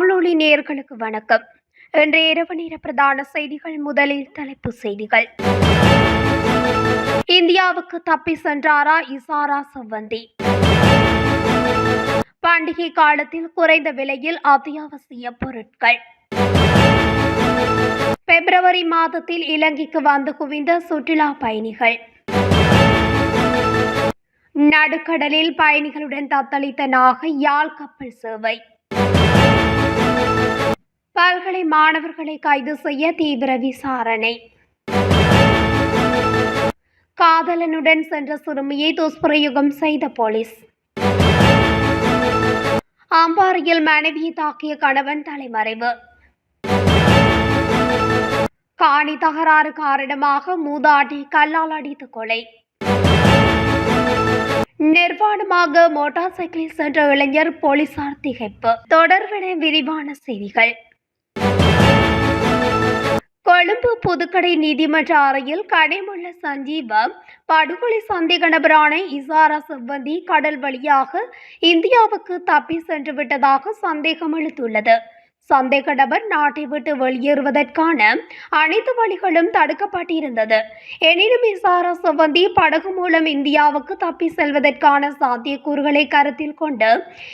தமிழொலி நேயர்களுக்கு வணக்கம். இன்று இரவு நேர பிரதான செய்திகள் முதலில் தலைப்பு செய்திகள். இந்தியாவுக்கு தப்பி சென்றாரா இசாரா செவ்வந்தி? பண்டிகை காலத்தில் குறைந்த விலையில் அத்தியாவசிய பொருட்கள். பிப்ரவரி மாதத்தில் இலங்கைக்கு வந்து குவிந்த சுற்றுலா பயணிகள். நடுக்கடலில் பயணிகளுடன் தத்தளித்த நாகை யாழ் கப்பல் சேவை. பல்கலை மாணவர்களை கைது செய்ய தீவிர விசாரணை. காதலனுடன் சென்ற சிறுமியை துஷ்பிரயோகம் செய்த போலீஸ். அம்பாறையில் மனைவியை தாக்கிய கணவன் தலைமறைவு. காணி தகராறு காரணமாக மூதாட்டி கல்லால் அடித்து கொலை. நிர்வாணமாக மோட்டார் சைக்கிளில் சென்ற இளைஞர் போலீசார் திகைப்பு. தொடர்பின விரிவான செய்திகள். புதுக்கடை நீதிமன்ற அறையில் கடைமுள்ள சஞ்சீவ படுகொலை சந்தேக நபரான இசாரா செவ்வந்தி கடல் வழியாக இந்தியாவுக்கு தப்பி சென்று விட்டதாக சந்தேகம் எழுந்துள்ளது சந்தேக நபர் நாட்டை விட்டு வெளியேறுவதற்கான அனைத்து வழிகளும் தடுக்கப்பட்டிருந்தது. எனினும் இசாரா சுவந்தி படகு மூலம் இந்தியாவுக்கு தப்பி செல்வதற்கான சாத்தியக்கூறுகளை கருத்தில் கொண்டு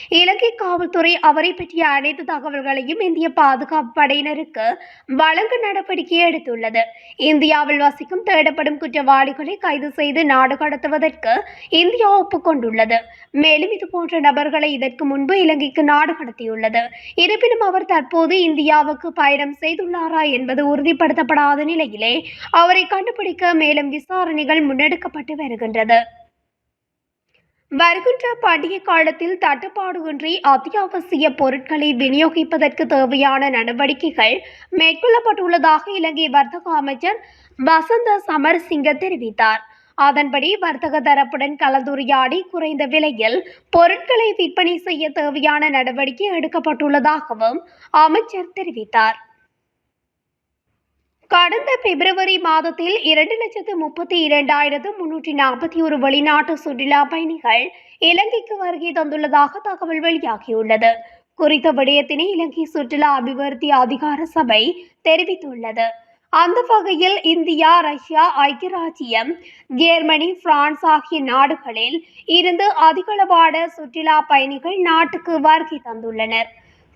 இலங்கை காவல்துறை அவரை பற்றிய அனைத்து தகவல்களையும் இந்திய பாதுகாப்பு படையினருக்கு வழங்க நடவடிக்கை எடுத்துள்ளது. இந்தியாவில் வசிக்கும் தேடப்படும் குற்றவாளிகளை கைது செய்து நாடு கடத்துவதற்கு இந்தியா ஒப்புக்கொண்டுள்ளது. மேலும் இதுபோன்ற நபர்களை இதற்கு முன்பு இலங்கைக்கு நாடு கடத்தியுள்ளது. இருப்பினும் அவர் தற்போது இந்தியாவுக்கு பயணம் செய்துள்ளாரா என்பது உறுதிப்படுத்தப்படாத நிலையிலே அவரை கண்டுபிடிக்க மேலும் விசாரணைகள் முன்னெடுக்கப்பட்டு வருகின்றது. வருகின்ற பண்டிகை காலத்தில் தட்டுப்பாடுகின்றி அத்தியாவசிய பொருட்களை விநியோகிப்பதற்கு தேவையான நடவடிக்கைகள் மேற்கொள்ளப்பட்டுள்ளதாக இலங்கை வர்த்தக அமைச்சர் வசந்த சமரசிங்க தெரிவித்தார். அதன்படி வர்த்தக தரப்புடன் கலந்துரையாடி குறைந்த விலையில் பொருட்களை விற்பனை செய்ய தேவையான நடவடிக்கை எடுக்கப்பட்டுள்ளதாகவும் அமைச்சர் தெரிவித்தார். கடந்த பிப்ரவரி மாதத்தில் இரண்டு லட்சத்து முப்பத்தி இரண்டாயிரத்து முன்னூற்றி நாற்பத்தி ஒரு வெளிநாட்டு சுற்றுலா பயணிகள் இலங்கைக்கு வருகை தந்துள்ளதாக தகவல் வெளியாகியுள்ளது. குறித்த விடயத்தினை இலங்கை சுற்றுலா அபிவிருத்தி அதிகார சபை தெரிவித்துள்ளது. அந்த வகையில் இந்தியா ரஷ்யா ஐக்கிய ராஜ்யம் ஜெர்மனி பிரான்ஸ் ஆகிய நாடுகளில் இருந்து அதிகளவான சுற்றுலா பயணிகள் நாட்டுக்கு வருகை தந்துள்ளனர்.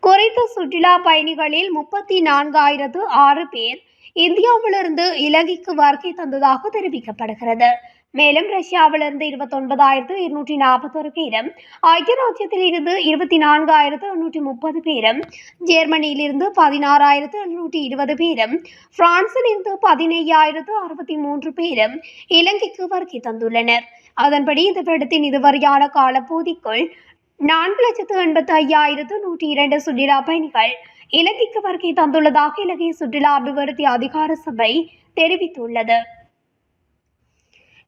குறித்த சுற்றுலா பயணிகளில் முப்பத்தி நான்காயிரத்து ஆறு பேர் இந்தியாவிலிருந்து இலங்கைக்கு வருகை தந்ததாக தெரிவிக்கப்படுகிறது. மேலும் ரஷ்யாவிலிருந்து இருபத்தொன்பதாயிரத்து இருநூற்றி நாற்பத்தொரு பேரும் ஐக்கிய ராஜ்யத்தில் இருந்து இருபத்தி நான்காயிரத்து எண்ணூற்றி முப்பது பேரும் ஜெர்மனியிலிருந்து பதினாறாயிரத்து எழுநூற்றி இருபது பேரும் பிரான்சில் இருந்து பதினையாயிரத்து அறுபத்தி மூன்று பேரும் இலங்கைக்கு வருகை தந்துள்ளனர். அதன்படி இந்த வருடத்தின் இதுவரையான காலப்பகுதிக்குள் நான்கு லட்சத்து எண்பத்தி ஐயாயிரத்து நூற்றி இரண்டு சுற்றுலா பயணிகள் இலங்கைக்கு வருகை தந்துள்ளதாக இலங்கை சுற்றுலா அபிவிருத்தி அதிகார சபை தெரிவித்துள்ளது.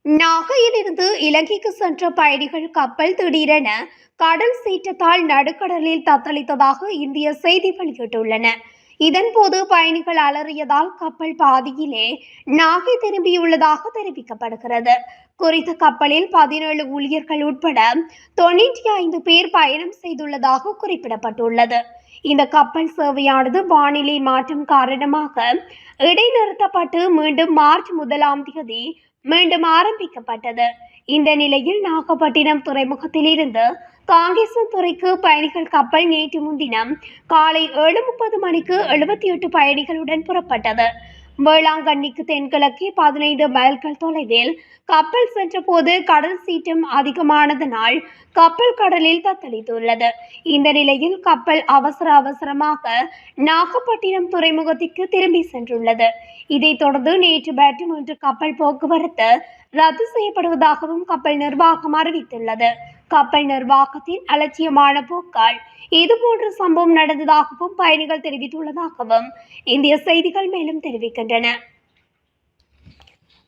நாகையிலிருந்து இலங்கைக்கு சென்ற பயணிகள் கப்பல் திடீரென கடல் சீற்றத்தால் நடுக்கடலில் தத்தளித்ததாக இந்திய செய்தி வெளியிட்டுள்ளன. இதன்போது பயணிகள் அலறியதால் கப்பல் பாதியிலே நாகை திரும்பியுள்ளதாக தெரிவிக்கப்படுகிறது. குறித்த கப்பலில் பதினேழு ஊழியர்கள் உட்பட தொண்ணூற்றி ஐந்து பேர் பயணம் செய்துள்ளதாக குறிப்பிடப்பட்டுள்ளது. இந்த கப்பல் சேவையானது வானிலை மாற்றம் காரணமாக இடைநிறுத்தப்பட்டு மீண்டும் மார்ச் முதலாம் தேதி மீண்டும் ஆரம்பிக்கப்பட்டது. இந்த நிலையில் நாகப்பட்டினம் துறைமுகத்திலிருந்து காங்கேசன்துறைக்கு பயணிகள் கப்பல் நேற்று முன்தினம் காலை ஏழு முப்பது மணிக்கு எழுபத்தி எட்டு பயணிகளுடன் புறப்பட்டது. வேளாங்கண்ணிக்கு தென்கிழக்கே பதினைந்து மைல்கள் தொலைவில் கப்பல் சென்றபோது கடல் சீற்றம் அதிகமானதனால் கப்பல் கடலில் தத்தளித்துள்ளது. இந்த நிலையில் கப்பல் அவசர அவசரமாக நாகப்பட்டினம் துறைமுகத்திற்கு திரும்பி சென்றுள்ளது. இதைத் தொடர்ந்து நேற்று பேட்டும் இன்று கப்பல் போக்குவரத்து ரத்து செய்யப்படுவதாகவும் கப்பல் நிர்வாகம் அறிவித்துள்ளது. கப்பல் நிர்வாகத்தின் அலட்சியமான போக்கால் இதுபோன்ற சம்பவம் நடந்ததாகவும் பயணிகள் தெரிவித்துள்ளதாகவும் இந்திய செய்திகள் மேலும் தெரிவிக்கின்றன.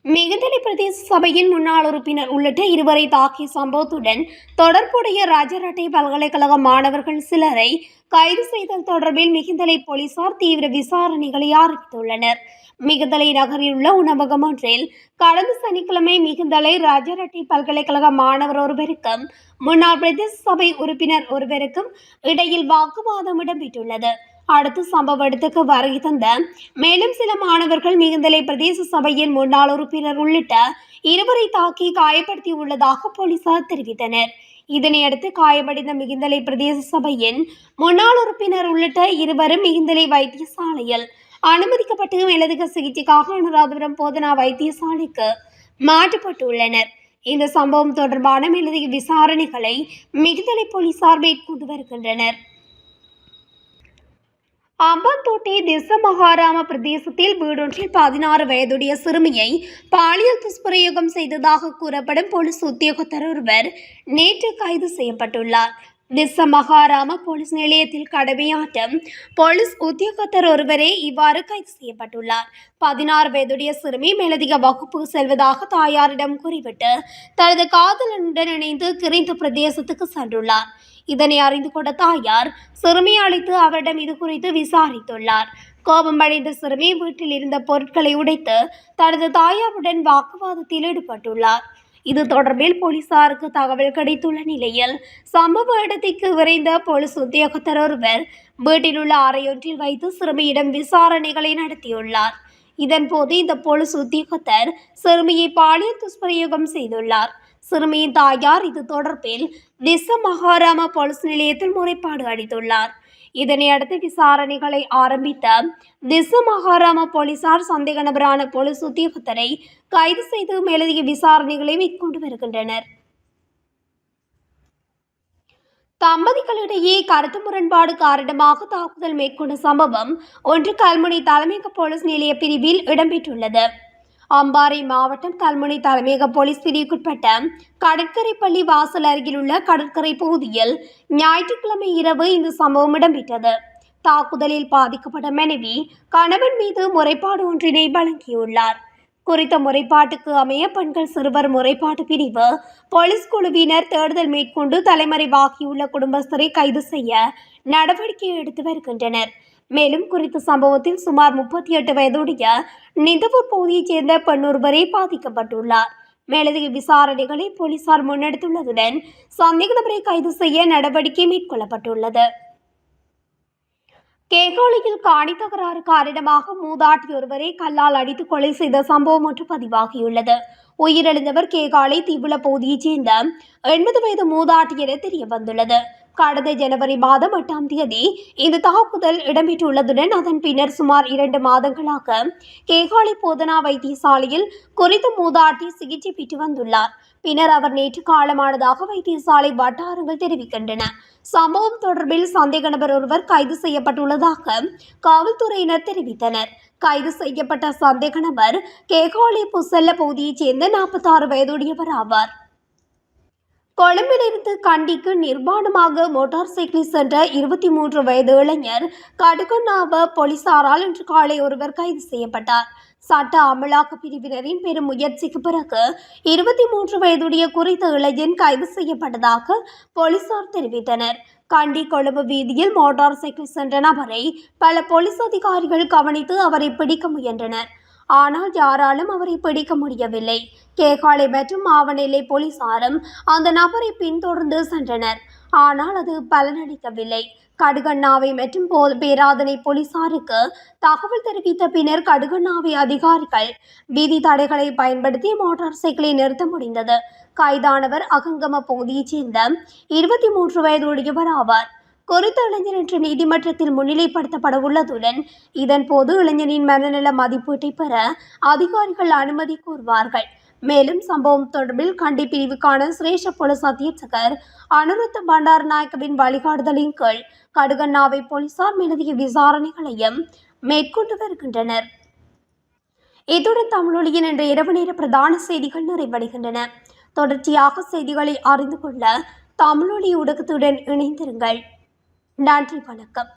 மிகுந்தலை பிரதேச சபையின் முன்னாள் உறுப்பினர் உள்ளிட்ட இருவரை தாக்கிய சம்பவத்துடன் தொடர்புடைய ராஜரட்டை பல்கலைக்கழக மாணவர்கள் சிலரை கைது செய்தல் தொடர்பில் மிகுந்தலை போலீசார் தீவிர விசாரணைகளை ஆரம்பித்துள்ளனர். மிகுந்தலை நகரில் உள்ள உணவகம் ஒன்றில் கடந்த சனிக்கிழமை மிகுந்தலை ராஜரட்டை பல்கலைக்கழக மாணவர் ஒருவருக்கும் முன்னாள் பிரதேச சபை உறுப்பினர் ஒருவருக்கும் இடையில் வாக்குவாதம் இடம்பெற்றுள்ளது. அடுத்து சம்பவ இடத்துக்கு வருகை தந்த மேலும் சில மாணவர்கள் மிகுந்தலை பிரதேச சபையின் முன்னாள் உறுப்பினர் உள்ளிட்ட இருவரை தாக்கி காயப்படுத்தி உள்ளதாக போலீசார் தெரிவித்தனர். இதனையடுத்து காயமடைந்த மிகுந்தலை பிரதேச சபையின் முன்னாள் உறுப்பினர் உள்ளிட்ட இருவரும் மிகுந்தலை வைத்தியசாலையில் அனுமதிக்கப்பட்டு மேலதிக சிகிச்சைக்காக அனுராதபுரம் போதனா வைத்தியசாலைக்கு மாற்றப்பட்டுள்ளனர். இந்த சம்பவம் தொடர்பான மேலதிக விசாரணைகளை மிகுந்தலை போலீசார் மேற்கொண்டு வருகின்றனர். அம்பாந்தோட்டை திசமகாராம பிரதேசத்தில் வீடொன்றில் பதினாறு வயதுடைய சிறுமியை பாலியல் துஷ்பிரயோகம் செய்ததாக கூறப்படும் போலீஸ் உத்தியோகத்தர் ஒருவர் நேற்று கைது செய்யப்பட்டுள்ளார். திச மகாராம போலீஸ் நிலையத்தில் கடமையாற்றும் போலீஸ் உத்தியோகத்தர் ஒருவரே இவ்வாறு கைது செய்யப்பட்டுள்ளார். பதினாறு வயதுடைய சிறுமி மேலதிக வகுப்புக்கு செல்வதாக தாயாரிடம் கூறிவிட்டு தனது காதலனுடன் இணைந்து கிரைந்த பிரதேசத்துக்கு சென்றுள்ளார். இதனை அறிந்து கொண்ட தாயார் சிறுமியை அழைத்து அவரிடம் இது குறித்து விசாரித்துள்ளார். கோபமடைந்த சிறுமி வீட்டில் இருந்த பொருட்களை உடைத்து தனது தாயாருடன் வாக்குவாதத்தில் ஈடுபட்டுள்ளார். இது தொடர்பில் போலீசாருக்கு தகவல் கிடைத்துள்ள நிலையில் சம்பவ இடத்திற்கு விரைந்த போலீஸ் உத்தியோகத்தர் ஒருவர் வீட்டில் உள்ள அறையொன்றில் வைத்து சிறுமியிடம் விசாரணைகளை நடத்தியுள்ளார். இதன்போது இந்த போலீஸ் உத்தியோகத்தர் சிறுமியை பாலியல் துஷ்பிரயோகம் செய்துள்ளார். சிறுமியின் தாயார் இது தொடர்பில் திச மகாராம போலீஸ் நிலையத்தில் முறைப்பாடு அளித்துள்ளார். இதனையடுத்து விசாரணைகளை ஆரம்பித்த திச மகாராம போலீசார் சந்தேக நபரான போலீஸ் உத்தியோகத்தரை கைது செய்து மேலதிக விசாரணைகளை மேற்கொண்டு வருகின்றனர். தம்பதிகளிடையே கருத்து முரண்பாடு காரணமாக தாக்குதல் மேற்கொண்ட சம்பவம் ஒன்று கல்முனை தலைமையக போலீஸ் நிலைய பிரிவில் இடம்பெற்றுள்ளது. அம்பாறை மாவட்டம் கல்முனை தலைமையக போலீஸ் பிரிவுக்குட்பட்ட கடற்கரை பள்ளி வாசல் அருகில் உள்ள கடற்கரை பகுதியில் ஞாயிற்றுக்கிழமை இரவு இந்த சம்பவம் இடம்பெற்றது. தாக்குதலில் பாதிக்கப்பட்ட மனைவி கணவன் மீது முறைப்பாடு ஒன்றினை வழங்கியுள்ளார். குறித்த முறைப்பாட்டுக்கு அமைய பெண்கள் சிறுவர் முறைப்பாட்டு பிரிவு போலீஸ் குழுவினர் தேடுதல் மேற்கொண்டு தலைமறைவாகியுள்ள குடும்பஸ்தரை கைது செய்ய நடவடிக்கை எடுத்து வருகின்றனர். மேலும் குறித்த சம்பவத்தில் சுமார் முப்பத்தி எட்டு வயதுடைய நிந்தவூர் பகுதியைச் சேர்ந்த பெண்ணொருவரே பாதிக்கப்பட்டுள்ளார். மேலதிக விசாரணைகளை போலீசார் முன்னெடுத்துள்ளதுடன் சந்தேக நபரை கைது செய்ய நடவடிக்கை மேற்கொள்ளப்பட்டுள்ளது. கேகாலியில் காணி தகராறு காரணமாக மூதாட்டி ஒருவரை கல்லால் அடித்து கொலை செய்த சம்பவம் ஒன்று பதிவாகியுள்ளது. உயிரிழந்தவர் கேகாலை தீவுள பகுதியைச் சேர்ந்த எண்பது வயது மூதாட்டி என தெரிய வந்துள்ளது கடந்த ஜனவரி மாதம் எட்டாம் தேதி இந்த தாக்குதல் இடம்பெற்றுள்ளதுடன் அதன் பின்னர் சுமார் இரண்டு மாதங்களாக கேகாலி போதனா வைத்தியசாலையில் குறித்த மூதாட்டி சிகிச்சை பெற்று வந்துள்ளார். பின்னர் அவர் நேற்று காலமானதாக வைத்தியசாலை வட்டாரங்கள் தெரிவிக்கின்றன. சம்பவம் தொடர்பில் சந்தேக நபர் ஒருவர் கைது செய்யப்பட்டுள்ளதாக காவல்துறையினர் தெரிவித்தனர். கைது செய்யப்பட்ட சந்தேக நபர் கேகாலி புசல்ல பகுதியைச் சேர்ந்த நாற்பத்தாறு வயதுடையவர் ஆவார். கொழும்பிலிருந்து கண்டிக்கு நிர்மாணமாக மோட்டார் சைக்கிளில் சென்ற இருபத்தி மூன்று வயது இளைஞர் கடுகண்ணாவ போலீசாரால் இன்று காலை ஒருவர் கைது செய்யப்பட்டார். சட்ட அமலாக்க பிரிவினரின் பெரும் முயற்சிக்கு பிறகு இருபத்தி மூன்று வயதுடைய குறித்த இளைஞன் கைது செய்யப்பட்டதாக போலீசார் தெரிவித்தனர். கண்டி கொழும்பு வீதியில் மோட்டார் சைக்கிள் சென்ற நபரை பல போலீஸ் அதிகாரிகள் கவனித்து அவரை பிடிக்க முயன்றனர். ஆனால் யாராலும் அவரை பிடிக்க முடியவில்லை. கேகாலை மற்றும் மாவநிலை போலீசாரும் அந்த நபரை பின்தொடர்ந்து சென்றனர். ஆனால் அது பலனளிக்கவில்லை. கடுகண்ணாவை மற்றும் பேராதனை போலீசாருக்கு தகவல் தெரிவித்த பின்னர் கடுகண்ணாவை அதிகாரிகள் வீதி தடைகளை பயன்படுத்தி மோட்டார் சைக்கிளை நிறுத்த முடிந்தது. கைதானவர் அகங்கம பகுதியைச் சேர்ந்த இருபத்தி மூன்று வயதுடையவர் ஆவார். குறித்த இளைஞர் இன்று நீதிமன்றத்தில் முன்னிலைப்படுத்தப்பட உள்ளதுடன் இதன்போது இளைஞனின் மனநல மதிப்பீட்டை பெற அதிகாரிகள் அனுமதி கோருவார்கள். மேலும் சம்பவம் தொடர்பில் கண்டி பிரிவுக்கான சிரேஷ்ட போலீஸ் அத்தியட்சகர் அனுருத்த பண்டாரநாயக்கவின் வழிகாட்டுதலின் கீழ் கடுகண்ணாவை போலீசார் மேலதிக விசாரணைகளையும் மேற்கொண்டு வருகின்றனர். இத்துடன் தமிழொலியின் இன்று இரவு நேர பிரதான செய்திகள் நிறைவடைகின்றன. தொடர்ச்சியாக செய்திகளை அறிந்து கொள்ள தமிழொலி ஊடகத்துடன் இணைந்திருங்கள். நன்றி வணக்கம்.